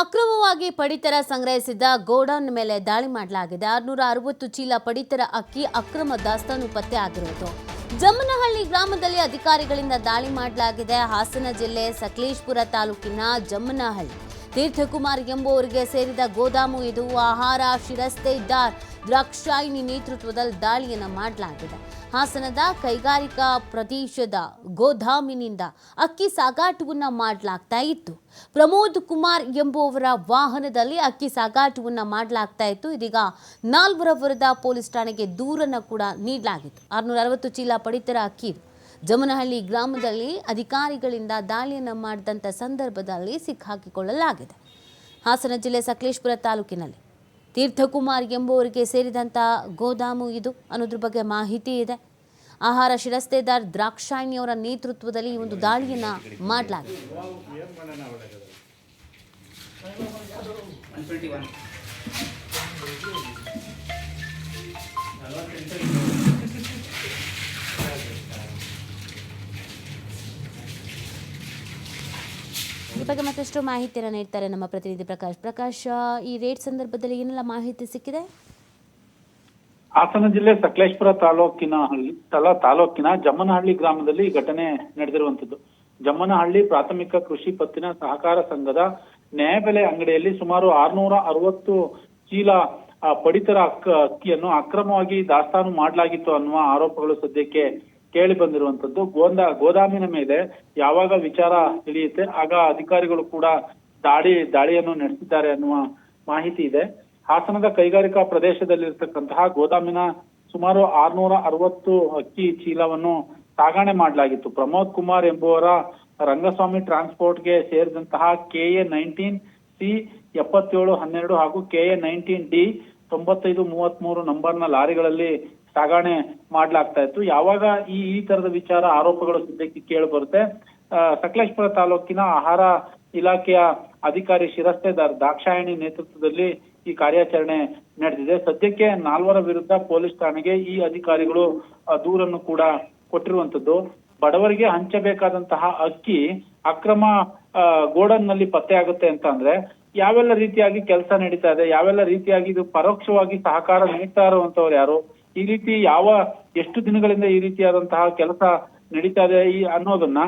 ಅಕ್ರಮವಾಗಿ ಪಡಿತರ ಸಂಗ್ರಹಿಸಿದ್ದ ಗೋಡೌನ್ ಮೇಲೆ ದಾಳಿ ಮಾಡಲಾಗಿದೆ. ಆರುನೂರ ಅರವತ್ತು ಚೀಲ ಪಡಿತರ ಅಕ್ಕಿ ಅಕ್ರಮ ದಾಸ್ತಾನು ಪತ್ತೆ ಆಗಿರುವುದು ಜಮ್ಮನಹಳ್ಳಿ ಗ್ರಾಮದಲ್ಲಿ ಅಧಿಕಾರಿಗಳಿಂದ ದಾಳಿ ಮಾಡಲಾಗಿದೆ. ಹಾಸನ ಜಿಲ್ಲೆ ಸಕಲೇಶ್ಪುರ ತಾಲೂಕಿನ ಜಮ್ಮನಹಳ್ಳಿ. ತೀರ್ಥಕುಮಾರ್ ಎಂಬುವರಿಗೆ ಸೇರಿದ ಗೋದಾಮು ಇದು ಆಹಾರ ಶಿರಸ್ತೇದಾರ್ ದ್ರಾಕ್ಷಾಯಿನಿ ನೇತೃತ್ವದಲ್ಲಿ ದಾಳಿಯನ್ನು ಮಾಡಲಾಗಿದೆ. ಹಾಸನದ ಕೈಗಾರಿಕಾ ಪ್ರದೇಶದ ಗೋದಾಮಿನಿಂದ ಅಕ್ಕಿ ಸಾಗಾಟವನ್ನ ಮಾಡಲಾಗ್ತಾ ಇತ್ತು. ಪ್ರಮೋದ್ ಕುಮಾರ್ ಎಂಬುವವರ ವಾಹನದಲ್ಲಿ ಅಕ್ಕಿ ಸಾಗಾಟವನ್ನ ಮಾಡಲಾಗ್ತಾ ಇತ್ತು. ಇದೀಗ ನಾಲ್ವರ ವಿರುದ್ಧ ಪೊಲೀಸ್ ಠಾಣೆಗೆ ದೂರನ್ನು ಕೂಡ ನೀಡಲಾಗಿತ್ತು. ಆರುನೂರ ಅರವತ್ತು ಚೀಲ ಪಡಿತರ ಅಕ್ಕಿ. ಜಮನಹಳ್ಳಿ ಗ್ರಾಮದಲ್ಲಿ ಅಧಿಕಾರಿಗಳಿಂದ ದಾಳಿಯನ್ನು ಮಾಡಿದಂಥ ಸಂದರ್ಭದಲ್ಲಿ ಸಿಕ್ಕಾಕಿಕೊಳ್ಳಲಾಗಿದೆ. ಹಾಸನ ಜಿಲ್ಲೆ ಸಕಲೇಶ್ಪುರ ತಾಲೂಕಿನಲ್ಲಿ ತೀರ್ಥಕುಮಾರ್ ಎಂಬುವರಿಗೆ ಸೇರಿದಂಥ ಗೋದಾಮು ಇದು ಅನ್ನೋದ್ರ ಬಗ್ಗೆ ಮಾಹಿತಿ ಇದೆ. ಆಹಾರ ಶಿರಸ್ತೇದಾರ್ ದ್ರಾಕ್ಷಾಯಿಣಿಯವರ ನೇತೃತ್ವದಲ್ಲಿ ಈ ಒಂದು ದಾಳಿಯನ್ನು ಮಾಡಲಾಗಿದೆ. ಈ ಬಗ್ಗೆ ಮತ್ತಷ್ಟು ಮಾಹಿತಿಯನ್ನು ನೀಡ್ತಾರೆ ನಮ್ಮ ಪ್ರತಿನಿಧಿ ಪ್ರಕಾಶ್. ಪ್ರಕಾಶ್ ಈ ರೇಟ್ ಸಂದರ್ಭದಲ್ಲಿ ಏನೆಲ್ಲ ಮಾಹಿತಿ ಸಿಕ್ಕಿದೆ? ಹಾಸನ ಜಿಲ್ಲೆ ಸಕಲೇಶ್ಪುರ ತಾಲೂಕಿನ ಹಳ್ಳಿ, ತಲ ತಾಲೂಕಿನ ಜಮ್ಮನಹಳ್ಳಿ ಗ್ರಾಮದಲ್ಲಿ ಈ ಘಟನೆ ನಡೆದಿರುವಂತದ್ದು ಜಮ್ಮನಹಳ್ಳಿ ಪ್ರಾಥಮಿಕ ಕೃಷಿ ಪತ್ತಿನ ಸಹಕಾರ ಸಂಘದ ನ್ಯಾಯಬೆಲೆ ಅಂಗಡಿಯಲ್ಲಿ ಸುಮಾರು ಆರ್ನೂರ ಅರವತ್ತು ಚೀಲ ಪಡಿತರ ಅಕ್ಕ ಅಕ್ಕಿಯನ್ನು ಅಕ್ರಮವಾಗಿ ದಾಸ್ತಾನು ಮಾಡಲಾಗಿತ್ತು ಅನ್ನುವ ಆರೋಪಗಳು ಸದ್ಯಕ್ಕೆ ಕೇಳಿ ಬಂದಿರುವಂತದ್ದು ಗೋಂದ, ಗೋದಾಮಿನ ಮೇಲೆ ಯಾವಾಗ ವಿಚಾರ ತಿಳಿಯುತ್ತೆ, ಆಗ ಅಧಿಕಾರಿಗಳು ಕೂಡ ದಾಳಿ, ದಾಳಿಯನ್ನು ನಡೆಸಿದ್ದಾರೆ ಅನ್ನುವ ಮಾಹಿತಿ ಇದೆ. ಹಾಸನದ ಕೈಗಾರಿಕಾ ಪ್ರದೇಶದಲ್ಲಿರ್ತಕ್ಕಂತಹ ಗೋದಾಮಿನ ಸುಮಾರು ಆರ್ನೂರ ಅರವತ್ತು ಅಕ್ಕಿ ಚೀಲವನ್ನು ಸಾಗಣೆ ಮಾಡಲಾಗಿತ್ತು. ಪ್ರಮೋದ್ ಕುಮಾರ್ ಎಂಬುವರ ರಂಗಸ್ವಾಮಿ ಟ್ರಾನ್ಸ್ಪೋರ್ಟ್ಗೆ ಸೇರಿದಂತಹ ಕೆಎ ನೈನ್ಟೀನ್, ಸಿ ಎಪ್ಪತ್ತೇಳು ಹನ್ನೆರಡು ಹಾಗೂ ಕೆಎ ನೈನ್ಟೀನ್ ಡಿ ತೊಂಬತ್ತೈದು ಮೂವತ್ಮೂರು ನಂಬರ್ನ ಲಾರಿಗಳಲ್ಲಿ ಸಾಗಣೆ ಮಾಡ್ಲಾಗ್ತಾ ಇತ್ತು. ಯಾವಾಗ ಈ ಈ ತರದ ವಿಚಾರ ಆರೋಪಗಳು ಸದ್ಯಕ್ಕೆ ಕೇಳಿ ಬರುತ್ತೆ ಸಕಲೇಶ್ಪುರ ತಾಲೂಕಿನ ಆಹಾರ ಇಲಾಖೆಯ ಅಧಿಕಾರಿ ಶಿರಸ್ತೆದಾರ್ ದಾಕ್ಷಾಯಣಿ ನೇತೃತ್ವದಲ್ಲಿ ಈ ಕಾರ್ಯಾಚರಣೆ ನಡೆದಿದೆ. ಸದ್ಯಕ್ಕೆ ನಾಲ್ವರ ವಿರುದ್ಧ ಪೊಲೀಸ್ ಠಾಣೆಗೆ ಈ ಅಧಿಕಾರಿಗಳು ದೂರನ್ನು ಕೂಡ ಕೊಟ್ಟಿರುವಂತದ್ದು ಬಡವರಿಗೆ ಹಂಚಬೇಕಾದಂತಹ ಅಕ್ಕಿ ಅಕ್ರಮ ಗೋಡನ್ನಲ್ಲಿ ಪತ್ತೆ ಆಗುತ್ತೆ ಅಂತ ಅಂದ್ರೆ ಯಾವೆಲ್ಲ ರೀತಿಯಾಗಿ ಕೆಲಸ ನಡೀತಾ ಇದೆ, ಯಾವೆಲ್ಲ ರೀತಿಯಾಗಿ ಇದು ಪರೋಕ್ಷವಾಗಿ ಸಹಕಾರ ನೀಡ್ತಾ ಇರುವಂತವ್ರು ಯಾರು? ಈ ರೀತಿ ಯಾವ, ಎಷ್ಟು ದಿನಗಳಿಂದ ಈ ರೀತಿಯಾದಂತಹ ಕೆಲಸ ನಡೀತಾ ಇದೆ ಅನ್ನೋದನ್ನ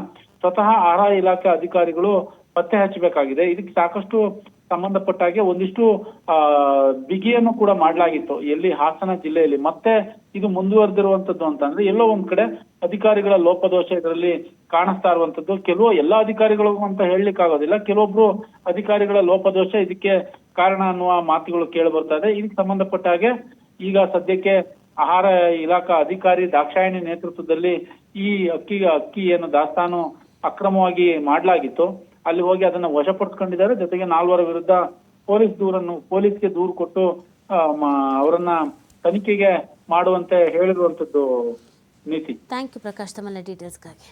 ಸ್ವತಃ ಆಹಾರ ಇಲಾಖೆ ಅಧಿಕಾರಿಗಳು ಪತ್ತೆ ಹಚ್ಚಬೇಕಾಗಿದೆ. ಇದಕ್ಕೆ ಸಾಕಷ್ಟು ಸಂಬಂಧಪಟ್ಟ ಹಾಗೆ ಒಂದಿಷ್ಟು, ಆ, ಬಿಗಿಯನ್ನು ಕೂಡ ಮಾಡಲಾಗಿತ್ತು. ಎಲ್ಲಿ ಹಾಸನ ಜಿಲ್ಲೆಯಲ್ಲಿ. ಮತ್ತೆ ಇದು ಮುಂದುವರೆದಿರುವಂತದ್ದು ಅಂತಂದ್ರೆ ಎಲ್ಲೋ ಒಂದ್ ಕಡೆ ಅಧಿಕಾರಿಗಳ ಲೋಪದೋಷ ಇದರಲ್ಲಿ ಕಾಣಿಸ್ತಾ ಇರುವಂತದ್ದು. ಕೆಲವು ಎಲ್ಲಾ ಅಧಿಕಾರಿಗಳು ಅಂತ ಹೇಳಲಿಕ್ಕೆ ಆಗೋದಿಲ್ಲ ಕೆಲವೊಬ್ರು ಅಧಿಕಾರಿಗಳ ಲೋಪದೋಷ ಇದಕ್ಕೆ ಕಾರಣ ಅನ್ನುವ ಮಾತುಗಳು ಕೇಳಿ ಬರ್ತಾ ಇದೆ. ಇದಕ್ಕೆ ಸಂಬಂಧಪಟ್ಟ ಹಾಗೆ ಈಗ ಸದ್ಯಕ್ಕೆ ಆಹಾರ ಇಲಾಖಾ ಅಧಿಕಾರಿ ದಾಕ್ಷಾಯಣಿ ನೇತೃತ್ವದಲ್ಲಿ ಈ ಅಕ್ಕಿ ಅಕ್ಕಿ ಏನು ದಾಸ್ತಾನು ಅಕ್ರಮವಾಗಿ ಮಾಡಲಾಗಿತ್ತು. ಅಲ್ಲಿ ಹೋಗಿ ಅದನ್ನ ವಶಪಡಿಸ್ಕೊಂಡಿದ್ದಾರೆ. ಜೊತೆಗೆ ನಾಲ್ವರ ವಿರುದ್ಧ ಪೊಲೀಸ್ ದೂರನ್ನು ಪೊಲೀಸ್ಗೆ ದೂರು ಕೊಟ್ಟು ಅವರನ್ನ ತನಿಖೆಗೆ ಮಾಡುವಂತೆ ಹೇಳಿರುವಂತದ್ದು ನೀತಿ. ಥ್ಯಾಂಕ್ ಯು ಪ್ರಕಾಶ್ ತಮ್ಮ ಡೀಟೇಲ್ಸ್ಗಾಗಿ